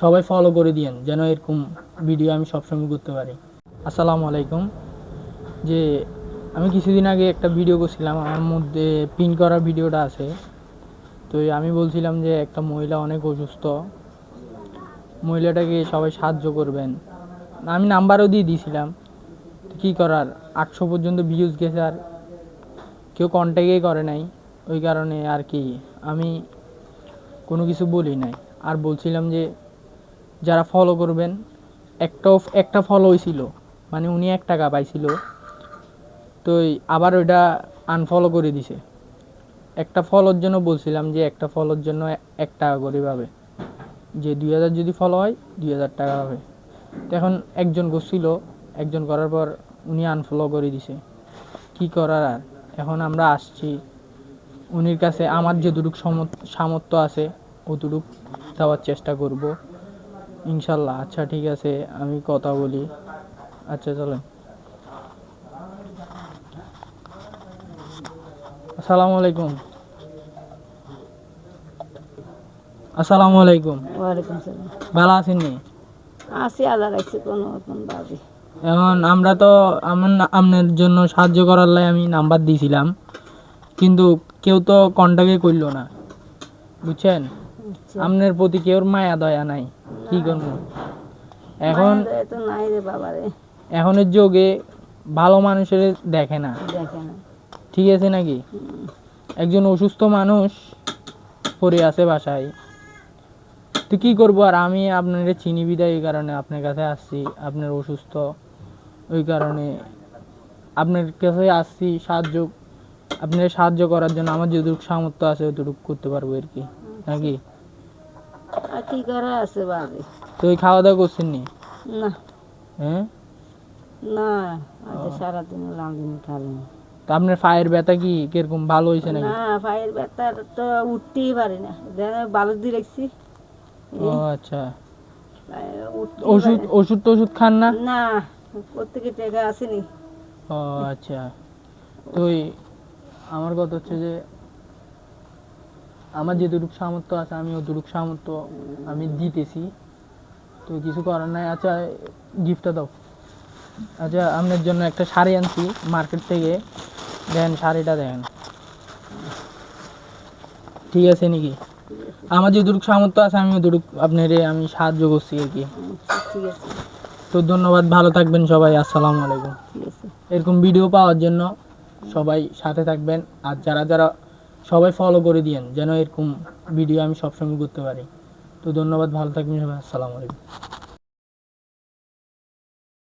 সবাই ফলো করে দিয়েন, যেন এরকম ভিডিও আমি সবসময় করতে পারি। আসসালামু আলাইকুম। যে, আমি কিছুদিন আগে একটা ভিডিও করছিলাম, আমার মধ্যে পিন করা ভিডিওটা আছে। তো আমি বলছিলাম যে, একটা মহিলা অনেক অসুস্থ। মহিলাটাকে সবাই সাহায্য করবেন। আমি নাম্বারও দিয়ে দিয়েছিলাম। কী করার? আটশো পর্যন্ত ভিউজ গেছে আর কেউ কন্ট্যাক্টই করে নাই। ওই কারণে আর কি, আমি কোনো কিছু বলি নাই। আর বলছিলাম যে যারা ফলো করবেন, একটাও, একটা ফলো হয়েছিল মানে উনি এক টাকা পাইছিল, তো আবার ওইটা আনফলো করে দিছে। একটা ফলোর জন্য বলছিলাম যে একটা ফলোর জন্য এক টাকা করে পাবে। যে দুই হাজার যদি ফলো হয়, দুই হাজার টাকা হবে তো এখন একজন করছিল, একজন করার পর উনি আনফলো করে দিছে। কি করার আর? এখন আমরা আসছি, উনির কাছে আমার যেটুক সমর্থ- সামর্থ্য আছে, অতটুক দেওয়ার চেষ্টা করব। ইনশাল্লাহ। আচ্ছা ঠিক আছে আমি কথা বলি। আচ্ছা চলেন। আসসালামু আলাইকুম। আসসালামু আলাইকুম। ওয়ালাইকুম সালাম। ভালো আছেন নি? আসি আল্লাহ রাখছি কোনো রকম এখন আমরা তো আমার আপনার জন্য সাহায্য করার লাই আমি নাম্বার দিয়েছিলাম কিন্তু কেউ তো কন্ট্যাক্টই করল না। বুঝছেন? আপনার প্রতি কেউ মায়া দয়া নাই? কি করব? এখন এখনের যুগে ভালো মানুষের দেখে না। ঠিক আছে নাকি? একজন অসুস্থ মানুষ পড়ে আছে বাসায়। তো কি করব? আর আমি আপনার চিনি বিদায় এই কারণে আপনার কাছে আসছি। আপনার অসুস্থ ওই কারণে আপনার কাছে আসছি সাহায্য আপনার সাহায্য করার জন্য। আমার যতটুকু সামর্থ্য আছে অতটুকু করতে পারব আর কি। নাকি? কি করা আছে বাদে তো ওই খাওয়া দাওয়া করছেন নি? না। হ্যাঁ না আজ সারাদিন রাঁধুনি খালি তো আপনার পায়ের ব্যথা কি কীরকম ভালো হয়েছে নাকি? না পায়ের ব্যথা তো উঠতেই পারি না। দেখেন বালু দিয়ে রাখছি। ও আচ্ছা। উঠতেই ওষুধ পারি ওষুধ খান না? না। প্রত্যেকে টাকা আসেনি। ও আচ্ছা। তো এই আমার কথা হচ্ছে যে আমার যেটুকু সামর্থ্য আছে আমি অতটুকু সামর্থ্য আমি দিতেছি। তো কিছু করার নাই। আচ্ছা গিফটটা দাও। আচ্ছা আপনার জন্য একটা শাড়ি আনছি মার্কেট থেকে। দেন শাড়িটা দেন ঠিক আছে নাকি? আমার যেটুকু সামর্থ্য আছে আমি অতটুকু আপনার আমি সাহায্য করছি আর কি। ঠিক আছে। তো ধন্যবাদ ভালো থাকবেন সবাই। আসসালামু আলাইকুম। এরকম ভিডিও পাওয়ার জন্য সবাই সাথে থাকবেন। আর যারা যারা সবাই ফলো করে দিয়েন, যেন এরকম ভিডিও আমি সবসময় করতে পারি। তো ধন্যবাদ, ভালো থাকবেন সবাই, আসসালামু আলাইকুম।